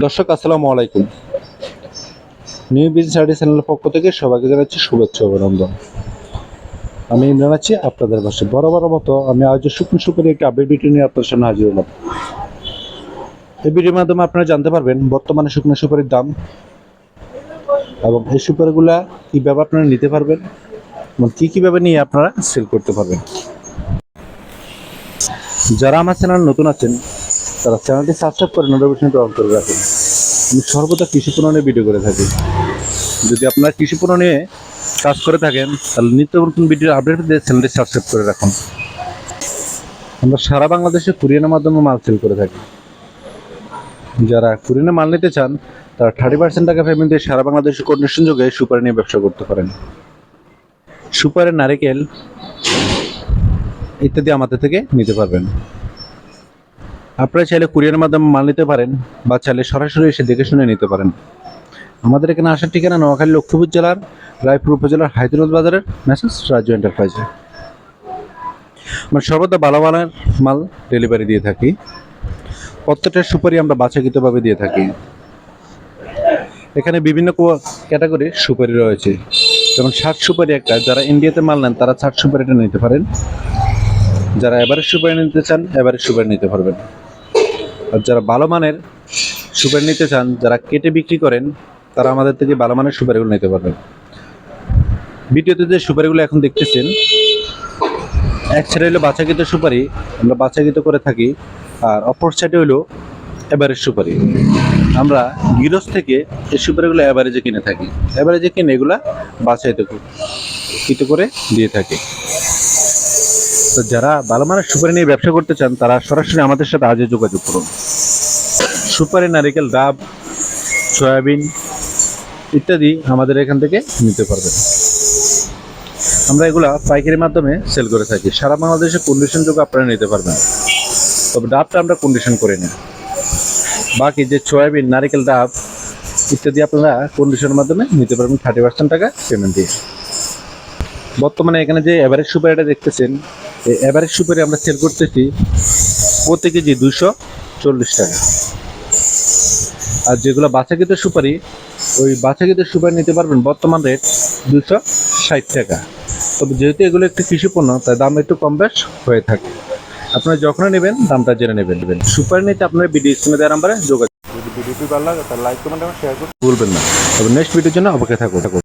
দর্শক, আসসালামু আলাইকুম। নিউ বিজনেস আইডি চ্যানেলের পক্ষ থেকে সবাইকে জানাচ্ছি শুভেচ্ছা অভিনন্দন। আমি জানাচ্ছি আপনাদের পাশে। বরাবর মতো আমি আজ শুকনো সুপারি একটি আপডেট ভিডিও নিয়ে আপনার সামনে হাজির হলাম। এই ভিডিওর মাধ্যমে আপনারা জানতে পারবেন বর্তমানে শুকনো সুপারির দাম এবং এই সুপারিগুলা কীভাবে আপনারা নিতে পারবেন এবং কী কীভাবে নিয়ে আপনারা সেল করতে পারবেন। যারা আমার চ্যানেল নতুন আছেন তারা চ্যানেলটি সাবস্ক্রাইব করে নোটিফিকেশনটি অন করে রাখুন। আমি সর্বদা কৃষি পণ্য নিয়ে ভিডিও করে থাকি। যদি আপনারা কৃষি পণ্য নিয়ে কাজ করে থাকেন, তাহলে নিত্য নতুন ভিডিও আপডেট পেতে চ্যানেলটি সাবস্ক্রাইব করে রাখুন। আমরা সারা বাংলাদেশে কুরিয়ানের মাধ্যমে মাল সেল করে থাকি। যারা কুরিয়ানে মাল নিতে চান, তারা থার্টি পার্সেন্ট টাকা পেমেন্ট দিয়ে সারা বাংলাদেশে কন্ডিশন যোগে সুপারি নিয়ে ব্যবসা করতে পারেন। সুপারের নারিকেল ইত্যাদি আমাদের থেকে নিতে পারবেন। আপনারা চাইলে কুরিয়ারের মাধ্যমে মাল নিতে পারেন বা চাইলে সরাসরি এসে দেখে শুনে নিতে পারেন। আমাদের এখানে আসার ঠিকানা নোয়াখালী লক্ষ্মীপুর জেলার, রায়পুর উপজেলার হায়দ্রাবাদ বাজারের মেসেজ রাজু এন্টারপ্রাইজে। আমরা সর্বদা ভালো মানের মাল ডেলিভারি দিয়ে থাকি। প্রত্যেকটা সুপারি আমরা বাছাকৃতভাবে দিয়ে থাকি। এখানে বিভিন্ন ক্যাটাগরির সুপারি রয়েছে। যেমন ষাট সুপারি একটা, যারা ইন্ডিয়াতে মাল নেন তারা ষাট সুপারিটা নিতে পারেন। যারা এভারেজ সুপারি নিতে চান এভারেজ সুপারি নিতে পারবেন। আর যারা ভালো মানের সুপারি নিতে চান, যারা কেটে বিক্রি করেন, তারা আমাদের থেকে ভালো মানের সুপারিগুলো নিতে পারবেন। ভিডিওতে যে সুপারিগুলো এখন দেখতেছেন, এক সাইডে হলো বাছাকৃত সুপারি, আমরা বাছাকৃত করে থাকি, আর অপর সাইডে হলো এভারেজ সুপারি। আমরা গিরস থেকে এই সুপারিগুলো অ্যাভারেজে কিনে থাকি। অ্যাভারেজে কিনে এগুলা বাছাইতে কিত করে দিয়ে থাকি। তো যারা মানের সুপারি নিয়ে ব্যবসা করতে চান, তারা সরাসরি আমাদের সাথে আজও যোগাযোগ করুন। সুপারি, নারিকেল, ডাব, সয়াবিন ইত্যাদি আমাদের এখান থেকে নিতে পারবেন। আমরা এগুলা পাইকারি মাধ্যমে সেল করে থাকি। সারা বাংলাদেশে কন্ডিশন যোগ আপনারা নিতে পারবেন। তবে ডাবটা আমরা কন্ডিশন করে নিই বাকি যে সয়াবিন, নারিকেল, ডাব ইত্যাদি আপনারা কন্ডিশনের মাধ্যমে নিতে পারবেন। থার্টি পার্সেন্ট টাকা পেমেন্ট দিয়ে। বর্তমানে এখানে যে এভারেজ সুপারিটা দেখতেছেন এই এভারেজ সুপারি আমরা সেল করতেছি প্রতি কেজি দুশো চল্লিশ টাকা। আর যেগুলো বাছাকৃত সুপারি ওই বাছাকৃত সুপারি নিতে পারবেন বর্তমান রেট দুশো ষাট টাকা। তবে যেহেতু এগুলো একটু কৃষি পণ্য তাই দাম একটু কম বেশ হয়ে থাকে। আপনারা যখনই নেবেন দামটা জেনে নেবেন নেবেন। সুপারি নিতে আপনার ভিডিও স্ক্রিনে দেওয়ার নাম্বারে যোগাযোগ যদি ভিডিওটি ভালো লাগে তাহলে লাইক কমেন্ট এবং শেয়ার করতে ভুলবেন না। তবে নেক্সট ভিডিওর জন্য অপেক্ষা থাকুন।